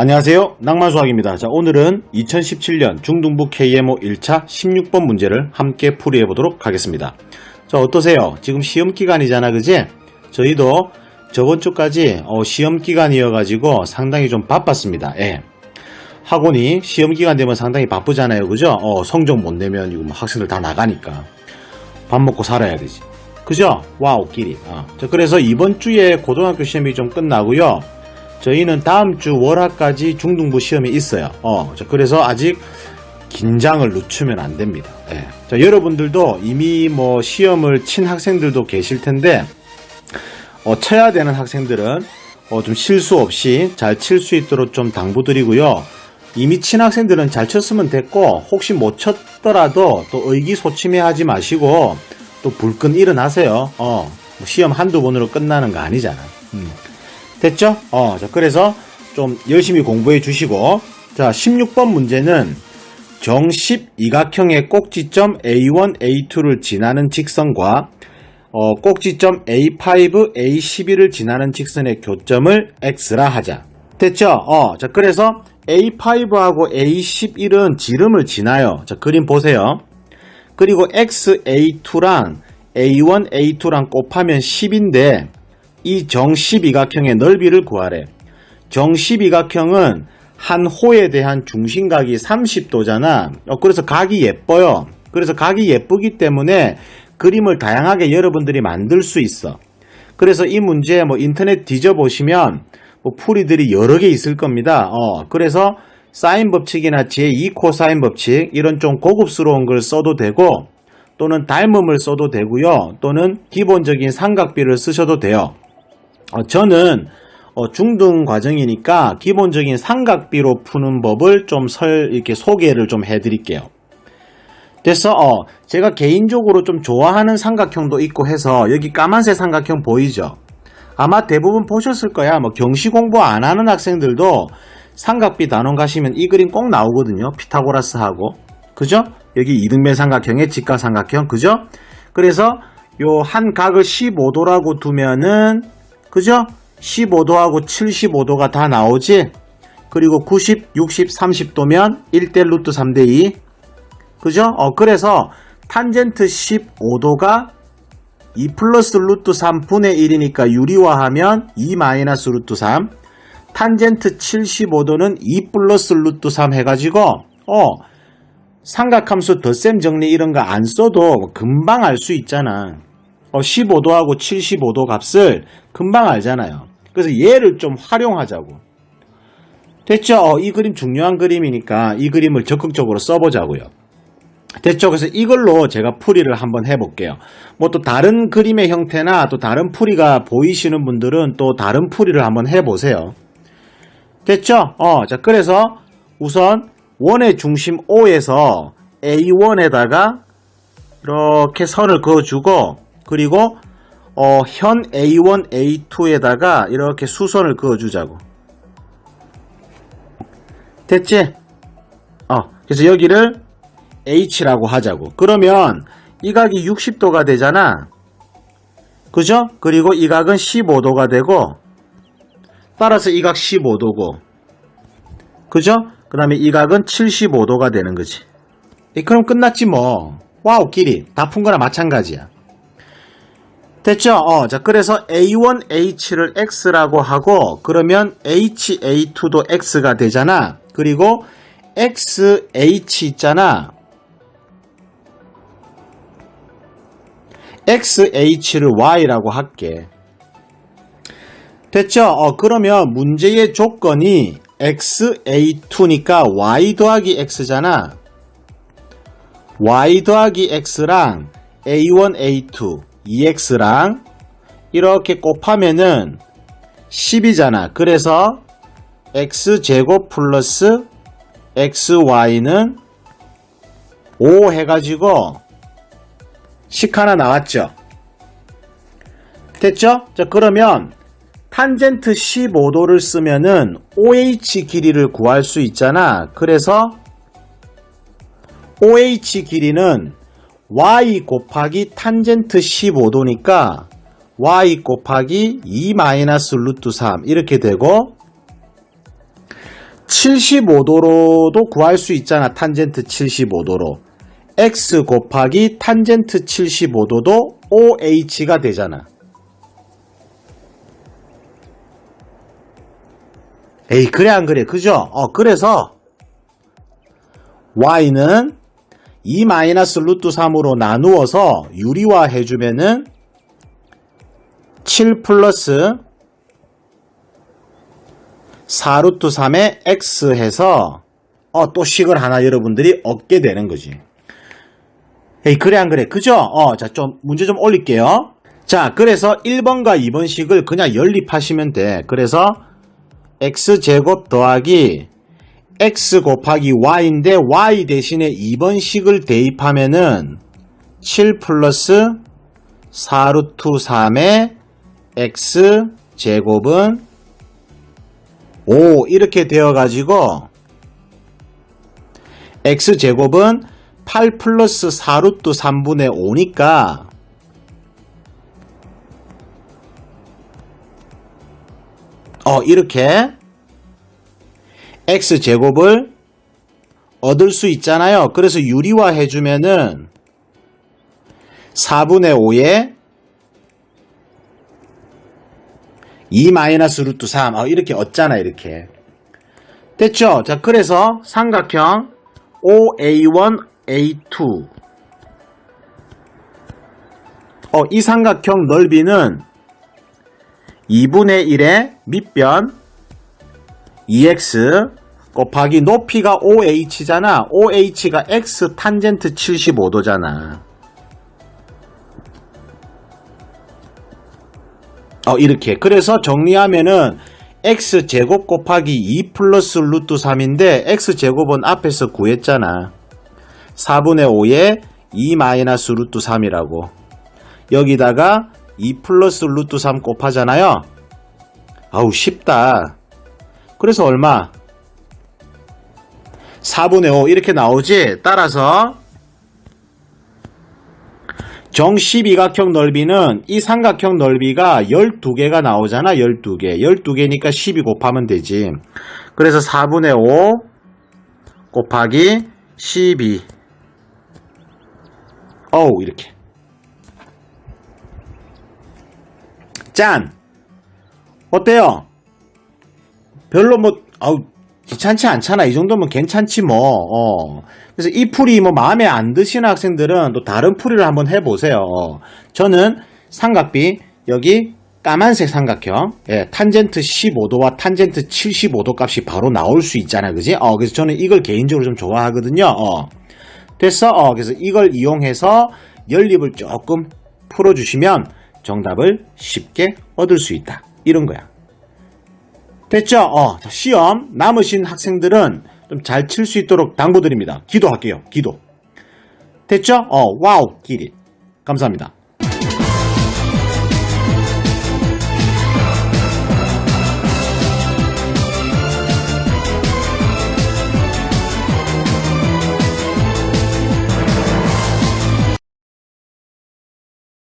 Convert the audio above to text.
안녕하세요. 낭만수학입니다. 자, 오늘은 2017년 중등부 KMO 1차 16번 문제를 함께 풀이해 보도록 하겠습니다. 자, 어떠세요? 지금 시험 기간이잖아, 그지? 저희도 저번 주까지 어, 시험 기간이어 가지고 상당히 좀 바빴습니다. 예. 학원이 시험 기간 되면 상당히 바쁘잖아요, 그죠? 어, 성적 못 내면 이거 뭐 학생들 다 나가니까 밥 먹고 살아야 되지. 그죠? 와우, 끼리. 어. 자, 그래서 이번 주에 고등학교 시험이 좀 끝나고요. 저희는 다음 주 월화까지 중등부 시험이 있어요. 어, 자, 그래서 아직 긴장을 늦추면 안 됩니다. 예. 자, 여러분들도 이미 뭐 시험을 친 학생들도 계실 텐데, 어, 쳐야 되는 학생들은 어, 좀 실수 없이 잘 칠 수 있도록 좀 당부드리고요. 이미 친 학생들은 잘 쳤으면 됐고, 혹시 못 쳤더라도 또 의기소침해 하지 마시고, 또 불끈 일어나세요. 어, 뭐 시험 한두 번으로 끝나는 거 아니잖아. 음. 됐죠? 어, 자, 그래서 좀 열심히 공부해 주시고, 자, 16번 문제는 정십 이각형의 꼭지점 A1, A2를 지나는 직선과 어, 꼭지점 A5, A12를 지나는 직선의 교점을 X라 하자. 됐죠? 어, 자, 그래서 A5하고 A11은 지름을 지나요. 자, 그림 보세요. 그리고 XA2랑 A1, A2랑 곱하면 10인데, 이 정십이각형의 넓이를 구하래. 정십이각형은 한 호에 대한 중심각이 30도잖아. 어, 그래서 각이 예뻐요. 그래서 각이 예쁘기 때문에 그림을 다양하게 여러분들이 만들 수 있어. 그래서 이 문제 뭐 인터넷 뒤져보시면 뭐 풀이들이 여러 개 있을 겁니다. 어, 그래서 사인 법칙이나 제2 코사인 법칙 이런 좀 고급스러운 걸 써도 되고 또는 닮음을 써도 되고요. 또는 기본적인 삼각비를 쓰셔도 돼요. 어, 저는 어, 중등 과정이니까 기본적인 삼각비로 푸는 법을 좀 설, 이렇게 소개를 좀 해드릴게요. 됐어? 어, 제가 개인적으로 좀 좋아하는 삼각형도 있고 해서 여기 까만색 삼각형 보이죠? 아마 대부분 보셨을 거야. 뭐 경시 공부 안 하는 학생들도 삼각비 단원 가시면 이 그림 꼭 나오거든요. 피타고라스하고. 그죠? 여기 이등변 삼각형의 직각 삼각형. 그죠? 그래서 요 한 각을 15도라고 두면은 그죠? 15도하고 75도가 다 나오지? 그리고 90, 60, 30도면 1대 루트 3대 2. 그죠? 어, 그래서 탄젠트 15도가 2 플러스 루트 3분의 1이니까 유리화하면 2 마이너스 루트 3. 탄젠트 75도는 2 플러스 루트 3 해가지고, 어, 삼각함수 덧셈 정리 이런 거 안 써도 금방 알 수 있잖아. 어, 15도하고 75도 값을 금방 알잖아요. 그래서 얘를 좀 활용하자고. 됐죠? 어, 이 그림 중요한 그림이니까 이 그림을 적극적으로 써보자고요. 됐죠? 그래서 이걸로 제가 풀이를 한번 해볼게요. 뭐 또 다른 그림의 형태나 또 다른 풀이가 보이시는 분들은 또 다른 풀이를 한번 해보세요. 됐죠? 어, 자, 그래서 우선 원의 중심 O에서 A1에다가 이렇게 선을 그어주고 그리고 어, 현 A1, A2에다가 이렇게 수선을 그어주자고. 됐지? 어, 그래서 여기를 H라고 하자고. 그러면 이 각이 60도가 되잖아. 그죠? 그리고 이 각은 15도가 되고, 따라서 이 각 15도고, 그죠? 그 다음에 이 각은 75도가 되는 거지. 이, 그럼 끝났지 뭐. 와우, 끼리. 다 푼 거나 마찬가지야. 됐죠? 어, 자, 그래서 A1, H를 X라고 하고, 그러면 H, A2도 X가 되잖아. 그리고 X, H 있잖아. XH를 Y라고 할게. 됐죠? 어, 그러면 문제의 조건이 XA2니까 Y 더하기 X잖아. Y 더하기 X랑 A1, A2, 2X랑 이렇게 곱하면은 10이잖아. 그래서 X제곱 플러스 XY는 5 해가지고 식 하나 나왔죠. 됐죠? 자, 그러면 탄젠트 15도를 쓰면은 OH 길이를 구할 수 있잖아. 그래서 OH 길이는 y 곱하기 탄젠트 15도니까 y 곱하기 2 마이너스 루트 3 이렇게 되고 75도로도 구할 수 있잖아. 탄젠트 75도로. x 곱하기 탄젠트 75도도 OH가 되잖아. 에이, 그래, 안 그래. 그죠? 어, 그래서 y는 2 마이너스 루트 3으로 나누어서 유리화 해주면은 7 플러스 4루트 3에 x 해서 어, 또 식을 하나 여러분들이 얻게 되는 거지. 에이, 그래, 안 그래? 그죠? 어, 자, 좀, 문제 좀 올릴게요. 자, 그래서 1번과 2번 식을 그냥 연립하시면 돼. 그래서 x제곱 더하기 x 곱하기 y인데 y 대신에 2번 식을 대입하면은 7 플러스 4루트 3의 x 제곱은 5 이렇게 되어가지고 x 제곱은 8 플러스 4루트 3분의 5니까 어 이렇게 x 제곱을 얻을 수 있잖아요. 그래서 유리화 해주면은 4분의 5에 2 마이너스 루트 3 어, 이렇게 얻잖아 이렇게 됐죠? 자 그래서 삼각형 OA1, A2 어, 이 삼각형 넓이는 2분의 1의 밑변 2x 곱하기 높이가 OH잖아. OH가 x 탄젠트 75도잖아. 어, 이렇게. 그래서 정리하면은 x 제곱 곱하기 2 플러스 루트 3인데 x 제곱은 앞에서 구했잖아. 4분의 5에 2 마이너스 루트 3이라고. 여기다가 2 플러스 루트 3 곱하잖아요. 아우 쉽다. 그래서 얼마? 4분의 5 이렇게 나오지? 따라서 정 12각형 넓이는 이 삼각형 넓이가 12개가 나오잖아 12개 12개니까 12 곱하면 되지 그래서 4분의 5 곱하기 12 어우 이렇게 짠 어때요? 별로 뭐 아우 귀찮지 않잖아. 이 정도면 괜찮지 뭐. 어. 그래서 이 풀이 뭐 마음에 안 드시는 학생들은 또 다른 풀이를 한번 해보세요. 어. 저는 삼각비 여기 까만색 삼각형 예, 탄젠트 15도와 탄젠트 75도 값이 바로 나올 수 있잖아 그지? 어, 그래서 저는 이걸 개인적으로 좀 좋아하거든요. 어. 됐어? 어, 그래서 이걸 이용해서 연립을 조금 풀어주시면 정답을 쉽게 얻을 수 있다. 이런 거야. 됐죠? 어, 자, 시험 남으신 학생들은 좀 잘 칠 수 있도록 당부드립니다. 기도할게요. 기도. 됐죠? 어, 와우, 기릿. 감사합니다.